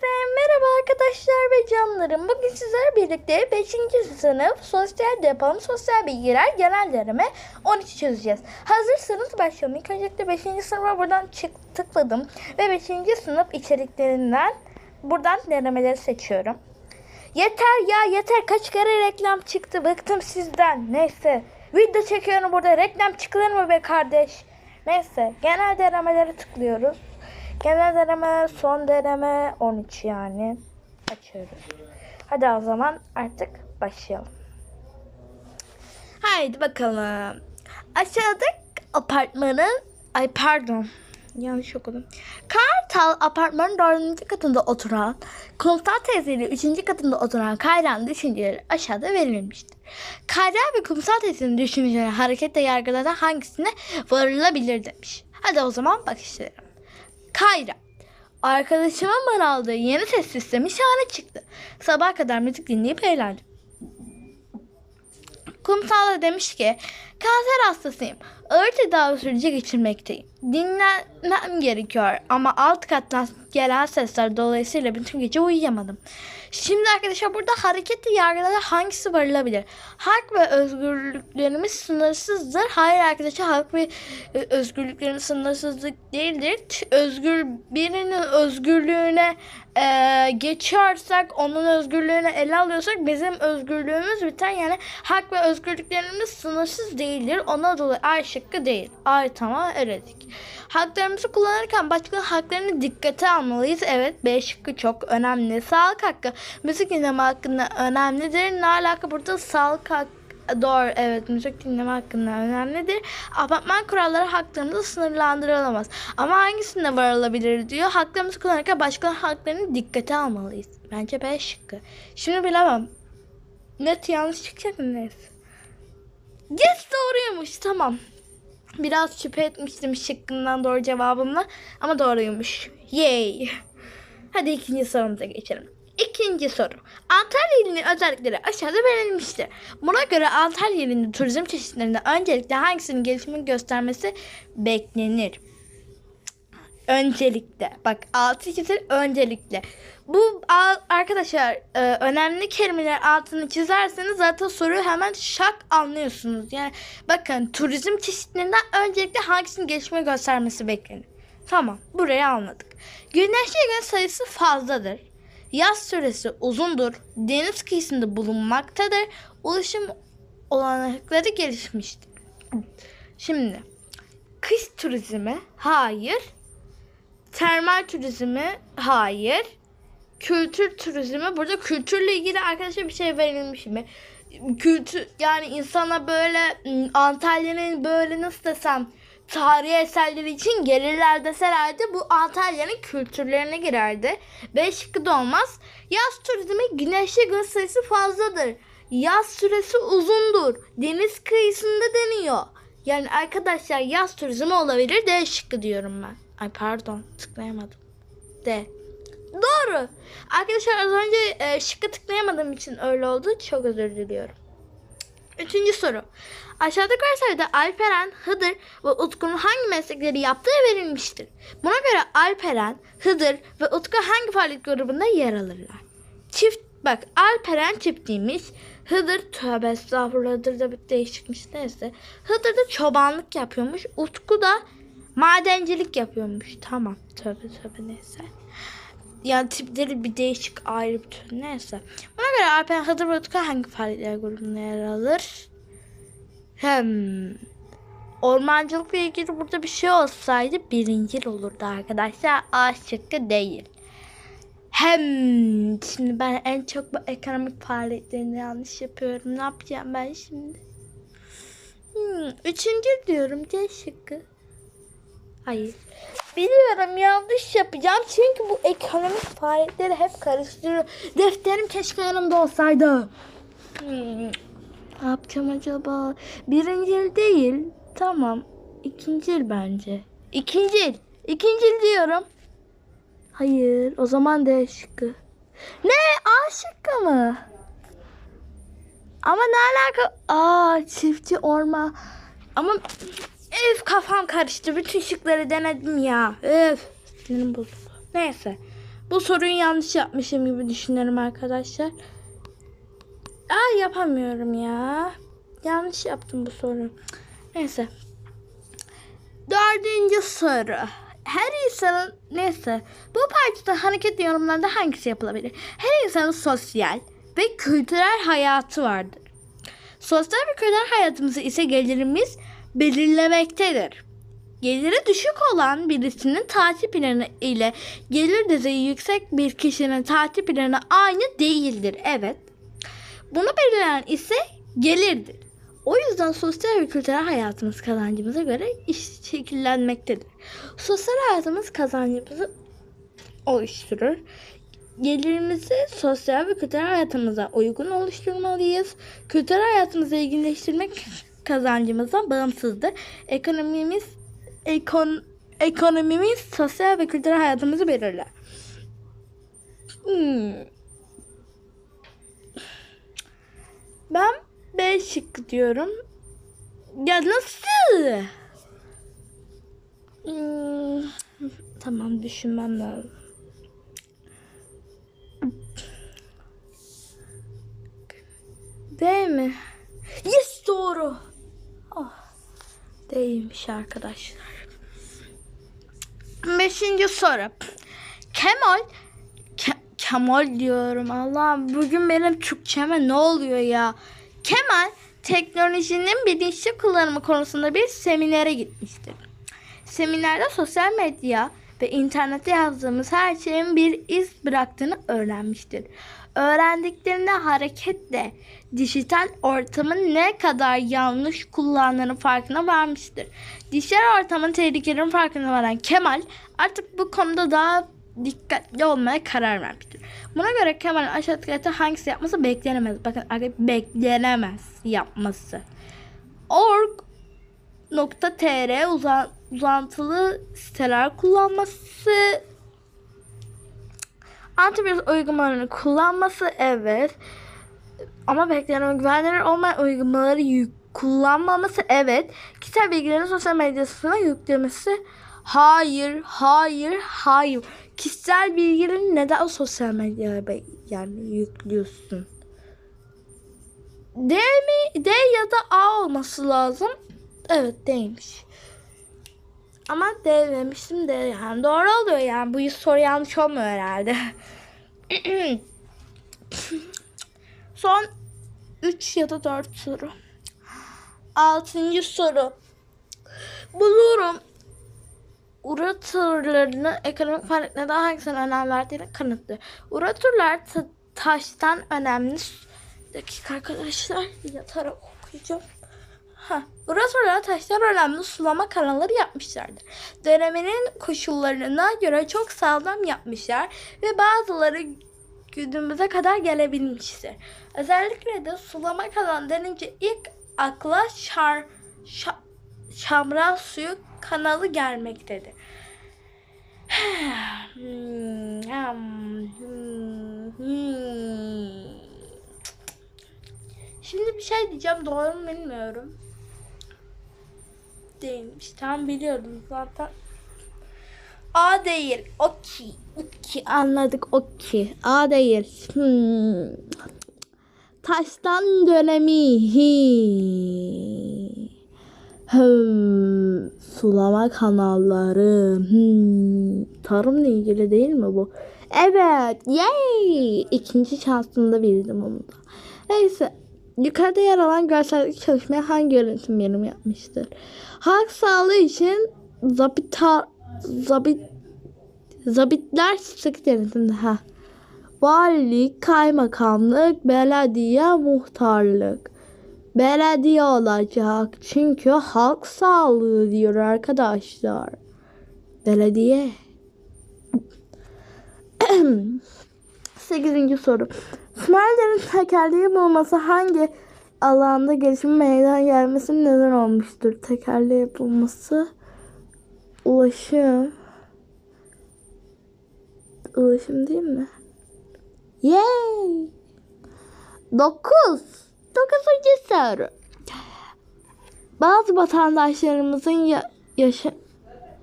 Hepinize merhaba arkadaşlar ve canlarım. Bugün sizlerle birlikte 5. sınıf sosyal depo'nun sosyal bilgiler genel deneme 13 çözeceğiz. Hazırsanız başlayalım. İlk öncelikle 5. sınıfa buradan çık tıkladım ve 5. sınıf içeriklerinden buradan denemeleri seçiyorum. Yeter ya yeter kaç kere reklam çıktı bıktım sizden. Neyse video çekiyorum burada reklam çıkılır mı be kardeş? Neyse genel denemelere tıklıyoruz. Genel deneme, son deneme 13 yani. Açıyoruz. Hadi o zaman artık başlayalım. Haydi bakalım. Aşağıda apartmanın ay pardon yanlış okudum. Kartal apartmanın dördüncü katında oturan Kumsal teyzeyle üçüncü katında oturan Kayra'nın düşünceleri aşağıda verilmiştir. Kayra ve Kumsal teyzenin düşünceleri hareketle yargılanan hangisine varılabilir demiş. Hadi o zaman bakışlayalım. Kayra. Arkadaşımın bana aldığı yeni ses sistemi şahane çıktı. Sabah kadar müzik dinleyip eğlendim. Kumsal da demiş ki kanser hastasıyım. Ağır tedavi süreci geçirmekteyim. Dinlenmem gerekiyor ama alt kattan gelen sesler dolayısıyla bütün gece uyuyamadım. Şimdi arkadaşlar burada hareketli yargılara hangisi varılabilir? Hak ve özgürlüklerimiz sınırsızdır. Hayır arkadaşlar hak ve e, özgürlüklerimiz sınırsızlık değildir. Özgür birinin özgürlüğüne e, geçiyorsak onun özgürlüğünü ele alıyorsak bizim özgürlüğümüz biter. Yani hak ve özgürlüklerimiz sınırsız değildir. Ona dolayı A şıkkı değil. A tamam eledik. Haklarımızı kullanırken başkalarının haklarını dikkate almalıyız. Evet B şıkkı çok önemli. Sağlık hakkı müzik dinleme hakkında önemlidir. Ne alaka burada sağlık hakkı Doğru evet müzik dinleme hakkında önemlidir. Apartman kuralları haklarımızı sınırlandırılamaz. Ama hangisinde varılabilir diyor. Haklarımızı kullanırken başkalarının haklarını dikkate almalıyız. Bence B şıkkı. Şimdi bilemem. Net yanlış çıkacak mı neyse. Yes doğruymuş tamam. Biraz şüphe etmiştim şıkkından doğru cevabımla ama doğruymuş. Yay. Hadi ikinci sorumuza geçelim. İkinci soru. Antalya ilinin özellikleri aşağıda verilmiştir. Buna göre Antalya ilinin turizm çeşitlerinde öncelikle hangisinin gelişimini göstermesi beklenir? Öncelikle. Bak altı çizer öncelikle. Bu arkadaşlar e, önemli kelimeler altını çizerseniz zaten soruyu hemen şak anlıyorsunuz. Yani bakın turizm çeşitlerinden öncelikle hangisinin gelişme göstermesi beklenir. Tamam burayı anladık. Güneşli gün sayısı fazladır. Yaz süresi uzundur. Deniz kıyısında bulunmaktadır. Ulaşım olanakları gelişmiştir. Şimdi kış turizmi hayır. Termal turizmi hayır. Kültür turizmi burada kültürle ilgili arkadaşlar bir şey verilmiş mi? Kültür yani insana böyle ım, Antalya'nın böyle nasıl desem tarihi eserleri için gelirler deselerdi bu Antalya'nın kültürlerine girerdi. B şıkkı da olmaz. Yaz turizmi güneşli gün sayısı fazladır. Yaz süresi uzundur. Deniz kıyısında deniyor. Yani arkadaşlar yaz turizmi olabilir. D şıkkı diyorum ben. Ay pardon tıklayamadım. D. Doğru. Arkadaşlar az önce e, şıkkı tıklayamadığım için öyle oldu. Çok özür diliyorum. Üçüncü soru. Aşağıdaki görselde Alperen, Hıdır ve Utku'nun hangi meslekleri yaptığı verilmiştir. Buna göre Alperen, Hıdır ve Utku hangi faaliyet grubunda yer alırlar? Çift, bak Alperen çiftiymiş. Hıdır, tövbe estağfurullah Hıdır da bir değişikmiş neyse. Hıdır da çobanlık yapıyormuş. Utku da madencilik yapıyormuş. Tamam tövbe tövbe neyse. Yani tipleri bir değişik ayrı bir tür. Neyse. Buna göre Alpen Hıdır Utku hangi faaliyetler grubunda yer alır? Hem ormancılıkla ilgili burada bir şey olsaydı birincil olurdu arkadaşlar. A şıkkı değil. Hem şimdi ben en çok bu ekonomik faaliyetlerini yanlış yapıyorum. Ne yapacağım ben şimdi? Hmm, üçüncü diyorum C şıkkı. Hayır. Biliyorum yanlış yapacağım çünkü bu ekonomik faaliyetleri hep karıştırıyor. Defterim keşke yanımda olsaydı. Hmm, Ne yapacağım acaba? Birincil değil. Tamam. İkincil bence. İkincil. İkincil diyorum. Hayır. O zaman D şıkkı. Ne? A şıkkı mı? Ama ne alaka? Aa çiftçi orma. Ama Öf kafam karıştı. Bütün şıkları denedim ya. Öf. Sinirim bozuldu. Neyse. Bu soruyu yanlış yapmışım gibi düşünüyorum arkadaşlar. Aa yapamıyorum ya. Yanlış yaptım bu soruyu. Neyse. Dördüncü soru. Her insanın neyse bu parçada hareket yorumlarında hangisi yapılabilir? Her insanın sosyal ve kültürel hayatı vardır. Sosyal ve kültürel hayatımızı ise gelirimiz belirlemektedir. Geliri düşük olan birisinin tatil planı ile gelir düzeyi yüksek bir kişinin tatil planı aynı değildir. Evet. Bunu belirleyen ise gelirdir. O yüzden sosyal ve kültürel hayatımız kazancımıza göre iş şekillenmektedir. Sosyal hayatımız kazancımızı oluşturur. Gelirimizi sosyal ve kültürel hayatımıza uygun oluşturmalıyız. Kültürel hayatımızı ilginleştirmek kazancımızdan bağımsızdır. Ekonomimiz ekon, ekonomimiz sosyal ve kültürel hayatımızı belirler. Hmm. Ben B şıkkı diyorum. Ya nasıl? Hmm, tamam düşünmem lazım. D mi? Yes doğru. Değilmiş arkadaşlar. Beşinci soru. Kemal Ke- Kemal diyorum Allah'ım bugün benim Türkçeme ne oluyor ya? Kemal teknolojinin bilinçli kullanımı konusunda bir seminere gitmiştir. Seminerde sosyal medya ve internette yazdığımız her şeyin bir iz bıraktığını öğrenmiştir. Öğrendiklerine hareketle dijital ortamın ne kadar yanlış kullandığını farkına varmıştır. Dijital ortamın tehlikelerinin farkına varan Kemal artık bu konuda daha dikkatli olmaya karar vermiştir. Buna göre Kemal'in aşağıdaki hangisi yapması beklenemez. Bakın beklenemez yapması. Org.tr uzan, uzantılı siteler kullanması antivirüs uygulamalarını kullanması evet. Ama beklenen güvenilir olmayan uygulamaları yük kullanmaması evet. Kişisel bilgilerini sosyal medyasına yüklemesi hayır, hayır, hayır. Kişisel bilgilerini neden sosyal medyaya yani yüklüyorsun? D mi? D ya da A olması lazım. Evet değilmiş. Ama D de yani doğru oluyor yani. Bu soru yanlış olmuyor herhalde. Son 3 ya da 4 soru. Altıncı soru. Bulurum. Uratörlerinin ekonomik faaliyetine hangisine önem verdiğini kanıtlı. Uratörler ta- taştan önemli. Dakika arkadaşlar yatarak okuyacağım. Ha, Uratörler taştan önemli sulama kanalları yapmışlardır. Döneminin koşullarına göre çok sağlam yapmışlar ve bazıları günümüze kadar gelebilmiştir. Özellikle de sulama kanalı denince ilk akla şar, şa, şamran suyu kanalı gelmektedir. Hmm, hmm, hmm. Şimdi bir şey diyeceğim doğru mu bilmiyorum. Değilmiş. Tam biliyordum zaten. A değil. Okey. Okey. Anladık. Okey. A değil. Hmm. Taştan dönemi. Hmm. Sulama kanalları. Hmm. Tarımla ilgili değil mi bu? Evet. Yay. İkinci şansımda bildim onu da. Neyse. Yukarıda yer alan görseldeki çalışmaya hangi yönetim birim yapmıştır? Halk sağlığı için zabita, zabit, zabitler sık denetimde. Ha. Valilik, kaymakamlık, belediye, muhtarlık. Belediye olacak. Çünkü halk sağlığı diyor arkadaşlar. Belediye. Sekizinci soru. Snyder'in tekerleği bulması hangi alanda gelişim meydana gelmesinin neden olmuştur? Tekerleği bulması ulaşım ulaşım değil mi? Yay! 9 Dokuzuncu soru. Bazı vatandaşlarımızın ya- yaşa-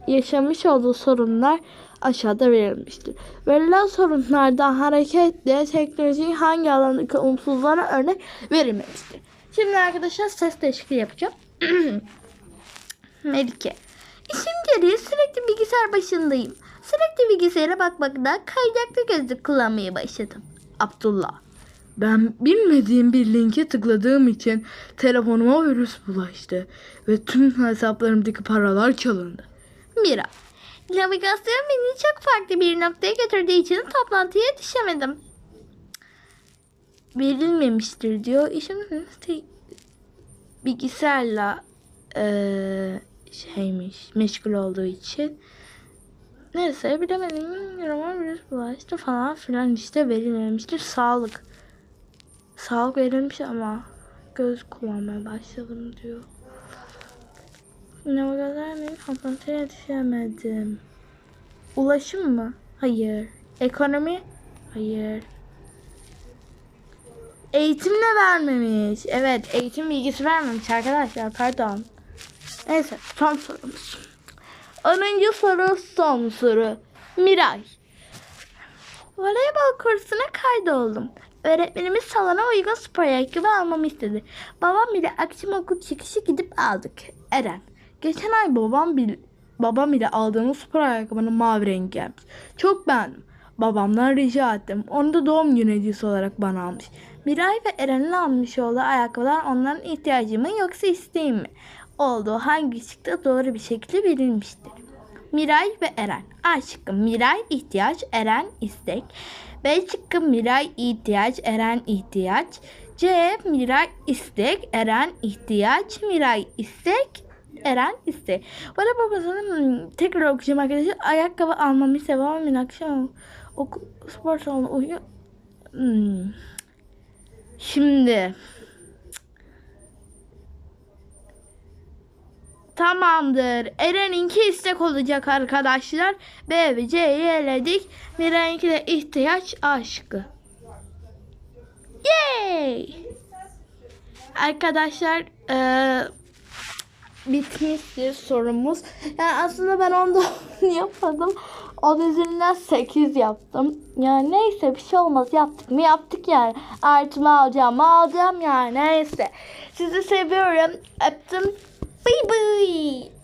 yaşamış olduğu sorunlar aşağıda verilmiştir. Verilen sorunlardan hareketle teknolojinin hangi alandaki olumsuzlara örnek verilmemiştir. Şimdi arkadaşlar ses değişikliği yapacağım. Melike. İşim gereği sürekli bilgisayar başındayım. Sürekli bilgisayara bakmaktan kaynaklı gözlük kullanmaya başladım. Abdullah. Ben bilmediğim bir linke tıkladığım için telefonuma virüs bulaştı ve tüm hesaplarımdaki paralar çalındı. Mira. Navigasyon beni çok farklı bir noktaya götürdüğü için toplantıya yetişemedim. Verilmemiştir diyor. İşim te- bilgisayarla eee, şeymiş meşgul olduğu için. Neyse bilemedim. Yoruma virüs bulaştı falan filan işte verilmemiştir. Sağlık. Sağlık verilmiş ama göz kullanmaya başladım diyor. Ne kadar mı? Toplantıya yetişemedim. Ulaşım mı? Hayır. Ekonomi? Hayır. Eğitimle vermemiş. Evet eğitim bilgisi vermemiş arkadaşlar pardon. Neyse son sorumuz. 10. soru son soru. Miray. Voleybol kursuna kaydoldum. Öğretmenimiz salona uygun spor ayakkabı almamı istedi. Babam ile akşam okul çıkışı gidip aldık. Eren. Geçen ay babam bil babam ile aldığımız spor ayakkabının mavi rengi gelmiş. Çok beğendim. Babamdan rica ettim. Onu da doğum günü hediyesi olarak bana almış. Miray ve Eren'in almış olduğu ayakkabılar onların ihtiyacı mı yoksa isteğim mi? Olduğu hangi çıktı doğru bir şekilde verilmiştir. Miray ve Eren. A şıkkı Miray ihtiyaç, Eren istek. B şıkkı Miray ihtiyaç, Eren ihtiyaç. C Miray istek, Eren ihtiyaç. Miray istek, Eren istek. Bana babasının tekrar okuyacağım arkadaşlar. Ayakkabı almamı ise babamın akşam oku, spor salonu uyuyor. Hmm. Şimdi Tamamdır. Eren'inki istek olacak arkadaşlar. B ve C'yi eledik. Miray'ınki de ihtiyaç aşkı. Yay! Arkadaşlar eee bitmiştir sorumuz. Yani aslında ben onda yapmadım. O üzerinden 8 yaptım. Yani neyse bir şey olmaz. Yaptık mı yaptık yani. Artımı alacağım alacağım yani. Neyse. Sizi seviyorum. Öptüm. Bye bye.